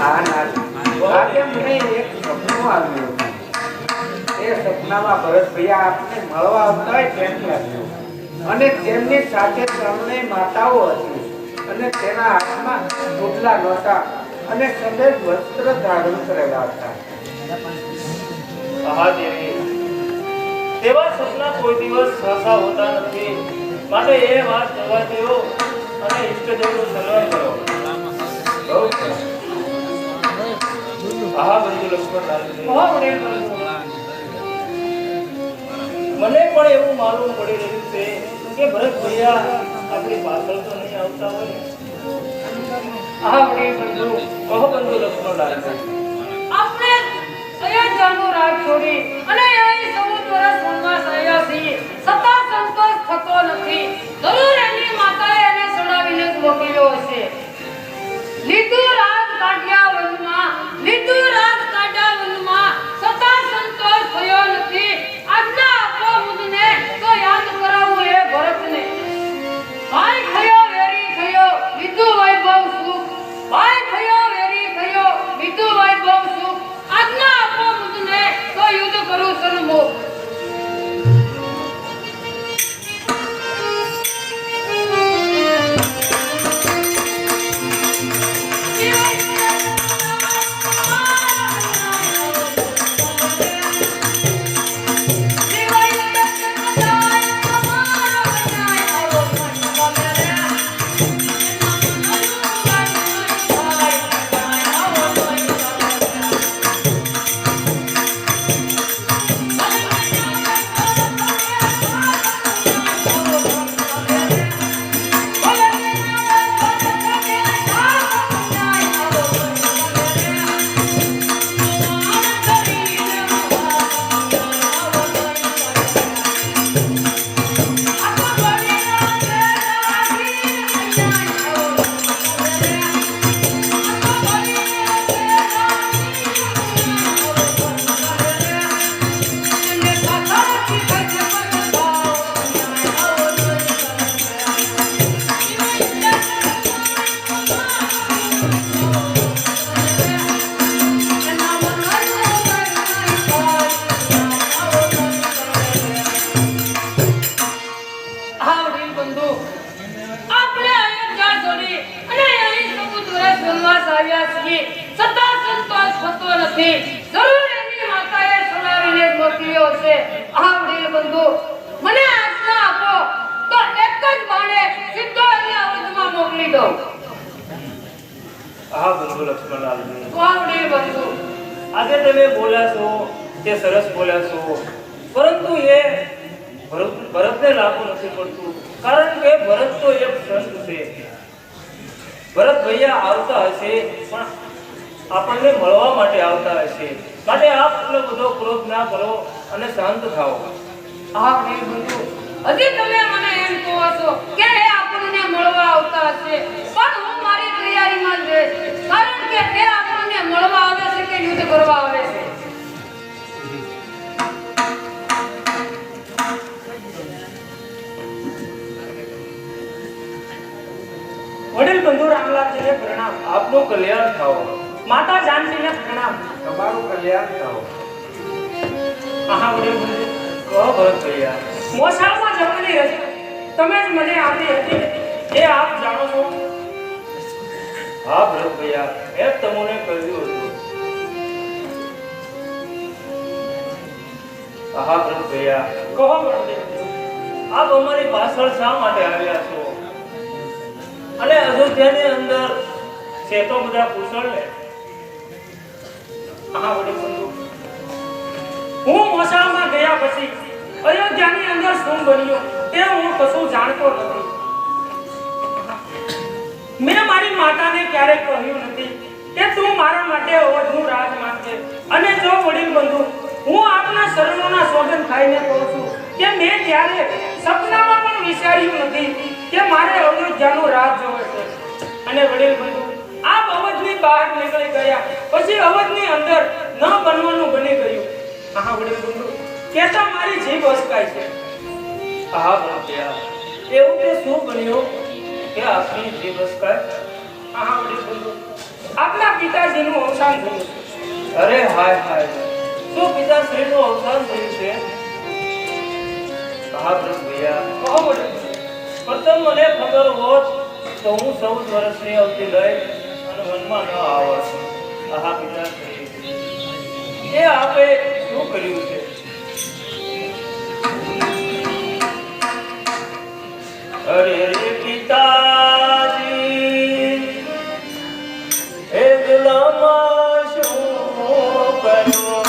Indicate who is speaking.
Speaker 1: હા ના આજે મને એક સપનું આવ્યું. એ સપનામાં ભરતભૈયા આપને મળવા આવતા તેમ અને તેમની સાથે ત્રણેય માતાઓ હતી. અને તેના હાથમાં ટોટલા નહોતા. અને સફેદ વસ્ત્ર ધારણ કરેલા હતા.
Speaker 2: તેવા સપના કોઈ દિવસ સહસા નથી. માટે એ વાત જવા દેવો અને ઈષ્ટદેવનું સન્માન કરો. મને પણ એવું માલુમ પડી રહ્યું છે કે ભરત ભૈયા આપણી પાછળ તો નહીં આવતા હોય.
Speaker 3: હા વડીલ બંધુ.
Speaker 2: કહો બંધુ લક્ષ્મણલાલજી
Speaker 3: આપણે અયોધ્યાનો રાજ છોડી અને અહીં આપણે અયોધ્યા છોડી અને અહીં વર્ષ વનવાસ આવ્યા છીએ. છતાં સંતોષ થતો નથી. જરૂર એની માતાએ સુનાવીને મોકલ્યો છે. આવડે બંધુ. મને આજ્ઞા આપો. તો એક જ બાણે સીધો એને અવધમાં મોકલી દો
Speaker 2: હા બંધુ લક્ષ્મણલાલજી.
Speaker 3: વાહ વડીલ બંધુ.
Speaker 2: આજે તમે બોલ્યા છો તે સરસ બોલ્યા છો. પરંતુ એ ભરત ભરતને લાગુ નથી પડતું. કારણ કે ભરત છે. ભરત ભૈયા આવતા હશે, પણ આપણને મળવા માટે આવતા હશે. માટે આપ એટલો બધો ક્રોધ ના કરો અને શાંત થાઓ.
Speaker 3: હા વડીલ બંધુ. હજી તમે મને એમ કહો છો કે એ આપણને મળવા આવતા હશે? પણ હું મારી તૈયારીમાં જ કારણ કે તે આપણને મળવા આવે
Speaker 4: વડીલ બંધુ રામલાલજીને પ્રણામ.
Speaker 2: આપનું કલ્યાણ થાઓ.
Speaker 4: માતા જાનકીને પ્રણામ.
Speaker 1: તમારું કલ્યાણ થાઓ.
Speaker 4: આહા વડીલ બંધુ
Speaker 2: કહો ભરત ભૈયા.
Speaker 4: મોસાળમાં જવાની રજા તમે જ મને આપી હતી. એ આપ જાણો છો?
Speaker 2: હા ભરત ભૈયા. એ તમને કહ્યું હતું. હા ભરત ભૈયા.
Speaker 4: કહો ભરત
Speaker 2: આપ અમારી પાછળ શા માટે આવ્યા છો? અને અયોધ્યાની અંદર છે તો બધા કુશળ ને
Speaker 4: હું મોસાળમાં ગયા પછી અયોધ્યાની અંદર શું બન્યું તે હું કશું જાણતો નથી. મેં મારી માતાને ક્યારેય કહ્યું નથી કે તું મારા માટે અવધનું રાજ માંગજે અને જો, વડીલ બંધુ, હું આપના શરણોના સોગંદ ખાઈને કહું છું કે મેં ક્યારે સપનામાં પણ વિચાર્યું નથી કે મારે અયોધ્યાનો રાજ જોવે છે. અને વડીલ બંધુ આપ અવધની બહાર નીકળી ગયા. પછી અવધની અંદર ન બનવાનું બની ગયું. આહા, વડીલ બંધુ કેતા મારી જીભ અસકાય છે.
Speaker 2: હા ભરત એવું કે શું બન્યું કે આપની જીભ અસકાય?
Speaker 4: આહા, વડીલ બંધુ આપના પિતાજીનું અવસાન થયું
Speaker 2: અરે, હાય હાય શું પિતાશ્રીનું અવસાન થયું છે? હા વ્રત ભૈયા
Speaker 4: કહો વડીલ.
Speaker 2: પ્રથમ મને ખબર હોત તો હું ચૌદ વર્ષની અવધિ લઈ અને વનમાં ન આવત. આહા પિતા એ આપે શું કર્યું છે? અરે રે પિતાજી એ દિલમાં શું કર્યું?